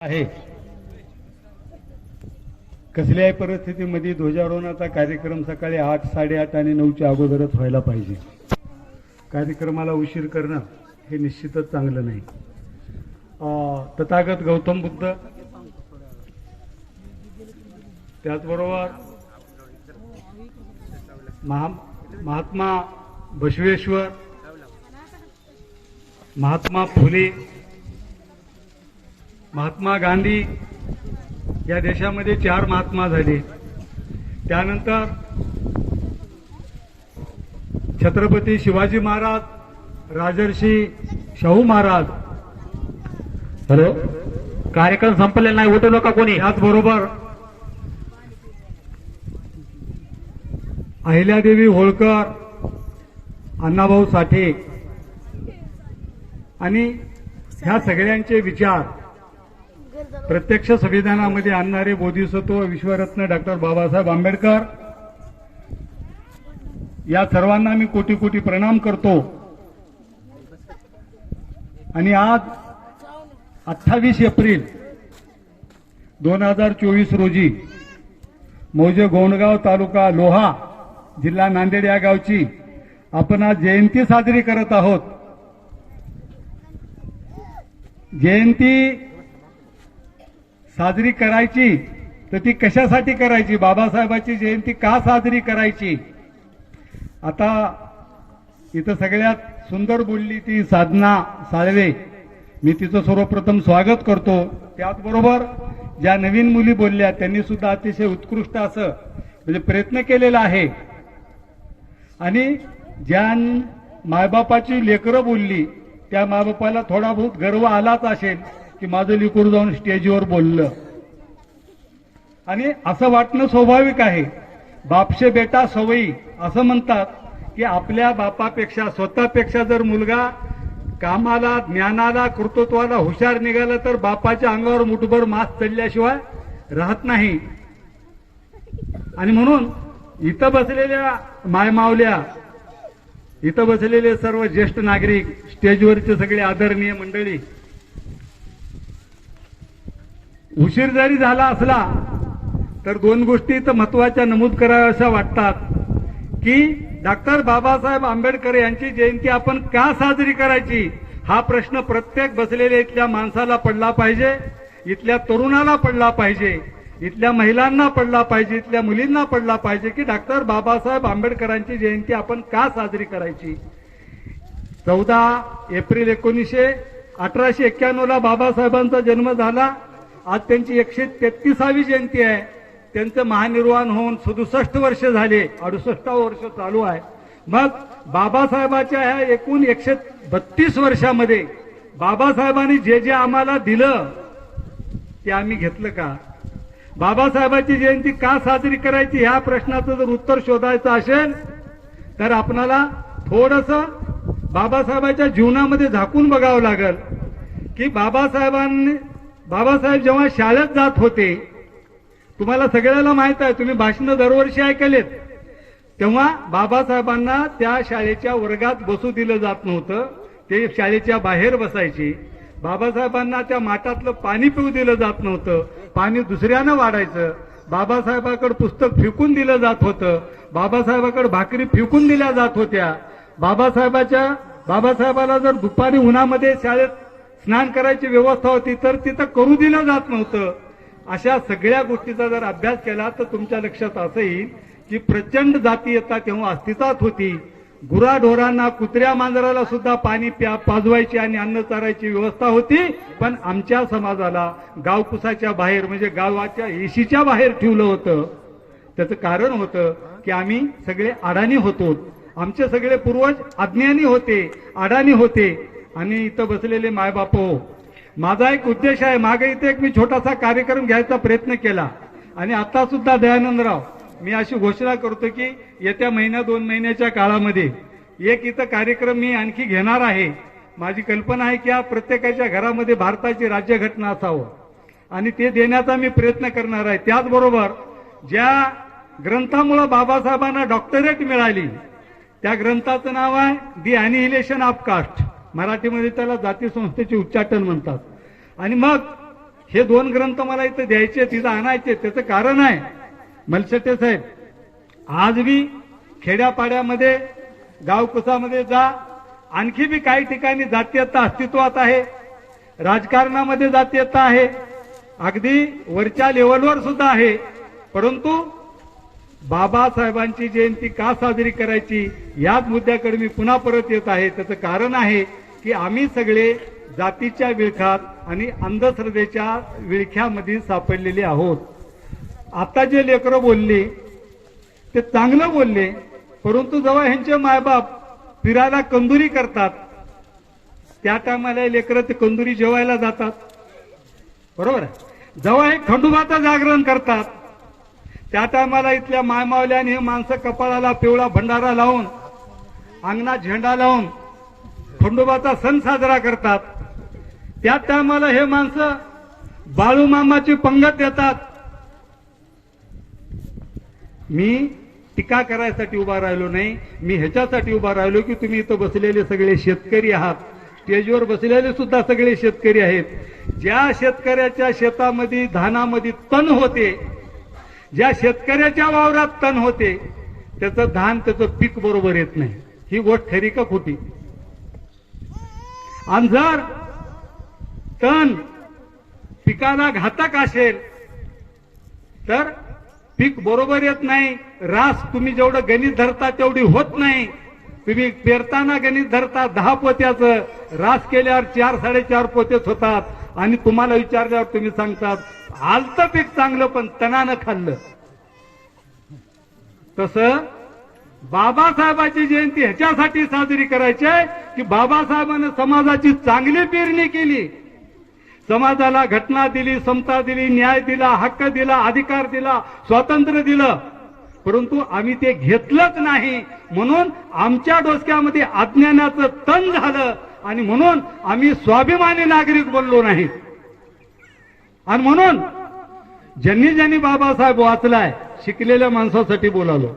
आहे. कसल्याही परिस्थितीमध्ये ध्वजारोहणाचा कार्यक्रम सकाळी आठ साडेआठ आणि नऊच्या अगोदरच व्हायला पाहिजे. कार्यक्रमाला उशीर करणं हे निश्चितच चांगलं नाही. तथागत गौतम बुद्ध त्याचबरोबर महा महात्मा बसवेश्वर महात्मा फुले महात्मा गांधी या देशामध्ये चार महात्मा झाले. त्यानंतर छत्रपती शिवाजी महाराज राजर्षी शाहू महाराज. हॅलो? कार्यक्रम संपलेला नाही उठू नका कोणी. त्याचबरोबर अहिल्यादेवी होळकर अण्णाभाऊ साठे. आणि ह्या सगळ्यांचे विचार प्रत्यक्ष संविधानामध्ये आणणारे बोधिसत्व विश्वरत्न डॉक्टर बाबासाहेब आंबेडकर. या सर्वांना मी कोटी कोटी प्रणाम करतो. आणि आज अठ्ठावीस एप्रिल दोन हजार चोवीस रोजी मौजे गोंडगाव तालुका लोहा जिल्हा नांदेड या गावची आपण आज जयंती साजरी करत आहोत. जयंती साजरी करायची तर ती कशासाठी करायची? बाबासाहेबाची जयंती का साजरी करायची? आता इथं सगळ्यात सुंदर बोलली ती साधना साळवे. मी तिचं सर्वप्रथम स्वागत करतो. त्याचबरोबर ज्या नवीन मुली बोलल्या त्यांनी सुद्धा अतिशय उत्कृष्ट असं म्हणजे प्रयत्न केलेला आहे. आणि ज्या मायबापाची लेकरं बोलली त्या मायबापाला थोडा बहुत गर्व आलाच असेल. की माझं लिकूर जाऊन स्टेजवर बोललं. आणि असं वाटणं स्वाभाविक आहे. बापशे बेटा सवयी असं म्हणतात की आपल्या बापापेक्षा स्वतःपेक्षा जर मुलगा कामाला ज्ञानाला कर्तृत्वाला हुशार निघाला तर बापाच्या अंगावर मुठभर मास चढल्याशिवाय राहत नाही. आणि म्हणून इथं बसलेल्या मायमावल्या इथं बसलेले सर्व ज्येष्ठ नागरिक स्टेजवरचे सगळे आदरणीय मंडळी उशीर जरी झाला असला तर दोन गोष्टी तर महत्त्वाच्या नमूद कराव्याशा वाटतात. की डॉक्टर बाबासाहेब आंबेडकर यांची जयंती आपण का साजरी करायची हा प्रश्न प्रत्येक बसलेल्या इथल्या माणसाला पडला पाहिजे इथल्या तरुणाला पडला पाहिजे इथल्या महिलांना पडला पाहिजे इथल्या मुलींना पडला पाहिजे की डॉक्टर बाबासाहेब आंबेडकरांची जयंती आपण का साजरी करायची? चौदा एप्रिल एकोणीसशे अठराशे एक्क्याण्णवला बाबासाहेबांचा जन्म झाला. आज त्यांची एकशे तेहतीसावी जयंती आहे. त्यांचं महानिर्वाण होऊन सदुसष्ट वर्ष झाले. अडुसष्टावं वर्ष चालू आहे. मग बाबासाहेबाच्या ह्या एकूण एकशे बत्तीस वर्षामध्ये बाबासाहेबांनी जे जे आम्हाला दिलं ते आम्ही घेतलं का? बाबासाहेबांची जयंती का साजरी करायची ह्या प्रश्नाचं जर उत्तर शोधायचं असेल तर आपणाला थोडस बाबासाहेबांच्या जीवनामध्ये झाकून बघावं लागेल की बाबासाहेबांनी बाबासाहेब जेव्हा शाळेत जात होते तुम्हाला सगळ्याला माहीत आहे तुम्ही भाषणं दरवर्षी ऐकलेत. तेव्हा बाबासाहेबांना त्या शाळेच्या वर्गात बसू दिलं जात नव्हतं. ते शाळेच्या बाहेर बसायचे. बाबासाहेबांना त्या माठातलं पाणी पिऊ दिलं जात नव्हतं. पाणी दुसऱ्यानं वाढायचं. बाबासाहेबाकडे पुस्तक फेकून दिलं जात होतं. बाबासाहेबाकडे भाकरी फेकून दिल्या जात होत्या. बाबासाहेबाच्या बाबासाहेबाला जर दुपारी उन्हामध्ये शाळेत स्नान करायची व्यवस्था होती तर तिथं करू दिलं जात नव्हतं. अशा सगळ्या गोष्टीचा जर अभ्यास केला तर तुमच्या लक्षात असं येईल की प्रचंड जातीयता तेव्हा अस्तित्वात होती. गुराढोरांना कुत्र्या मांजराला सुद्धा पाणी प्या पाजवायची आणि अन्न चारायची व्यवस्था होती पण आमच्या समाजाला गावकुसाच्या बाहेर म्हणजे गावाच्या एशीच्या बाहेर ठेवलं होतं. त्याचं कारण होतं की आम्ही सगळे अडाणी होतो. आमचे सगळे पूर्वज अज्ञानी होते अडाणी होते. आणि इथं बसलेले मायबाप हो माझा एक उद्देश आहे मागे इथे एक मी छोटासा कार्यक्रम घ्यायचा प्रयत्न केला. आणि आता सुद्धा दयानंदराव मी अशी घोषणा करतो की येत्या महिन्या दोन महिन्याच्या काळामध्ये एक इथं कार्यक्रम मी आणखी घेणार आहे. माझी कल्पना आहे की या प्रत्येकाच्या घरामध्ये भारताची राज्यघटना असावं. आणि ते देण्याचा मी प्रयत्न करणार आहे. त्याचबरोबर ज्या ग्रंथामुळं बाबासाहेबांना डॉक्टरेट मिळाली त्या ग्रंथाचं नाव आहे दी अनिहिलेशन ऑफ कास्ट मराठीमध्ये त्याला जाती संस्थेचे उच्चाटन म्हणतात. आणि मग हे दोन ग्रंथ मला इथं द्यायचे तिथं आणायचे त्याचं कारण आहे. मलशेटे साहेब आज मी खेड्यापाड्यामध्ये गावकुसामध्ये जा आणखी बी काही ठिकाणी जातीयता अस्तित्वात आहे राजकारणामध्ये जातीयता आहे अगदी वरच्या लेवलवर सुद्धा आहे. परंतु बाबासाहेबांची जयंती का साजरी करायची याच मुद्द्याकडे मी पुन्हा परत येत आहे त्याचं कारण आहे की आम्ही सगळे जातीच्या विळखात आणि अंधश्रद्धेच्या विळख्यामध्ये सापडलेले आहोत. आता जे लेकरं बोलले ते चांगलं बोलले परंतु जेव्हा ह्यांचे मायबाप फिरायला कंदुरी करतात त्या टायमाला हे लेकरं ते कंदुरी जेवायला जातात. बरोबर? आहे जेव्हा हे खंडोबाचं जागरण करतात त्या टायमाला इथल्या मायमावल्याने हे माणसं कपाळाला पिवळा भंडारा लावून अंगणात झेंडा लावून खंडोबाचा सण साजरा करतात. त्या टायमाला हे माणसं बाळूमामाची पंगत देतात. मी टीका करायसाठी उभा राहिलो नाही. मी ह्याच्यासाठी उभा राहिलो की तुम्ही इथं बसलेले सगळे शेतकरी आहात. स्टेजवर बसलेले सुद्धा सगळे शेतकरी आहेत. ज्या शेतकऱ्याच्या शेतामध्ये धानामध्ये तण होते ज्या शेतकऱ्याच्या वावरात तण होते त्याचं धान त्याचं पीक बरोबर येत नाही. ही गोष्ट खरी का खोटी? आणि जर तण पिकाला घातक असेल तर पीक बरोबर येत नाही रास तुम्ही जेवढं गणित धरता तेवढी होत नाही. तुम्ही पेरताना गणित धरता दहा पोत्याचं रास केल्यावर चार साडेचार पोतेच होतात. आणि तुम्हाला विचारल्यावर तुम्ही सांगतात आलतं पीक चांगलं पण तणानं खाल्लं. तसं बाबासाहेबाची जयंती ह्याच्यासाठी साजरी करायची आहे की बाबासाहेबांनी समाजाची चांगली पेरणी केली. समाजाला घटना दिली समता दिली न्याय दिला हक्क दिला अधिकार दिला स्वातंत्र्य दिलं. परंतु आम्ही ते घेतलंच नाही. म्हणून आमच्या डोसक्यामध्ये अज्ञानाचं तण झालं आणि म्हणून आम्ही स्वाभिमानी नागरिक बनलो नाही. आणि म्हणून ज्यांनी ज्यांनी बाबासाहेब वाचलाय शिकलेल्या माणसासाठी बोलालो.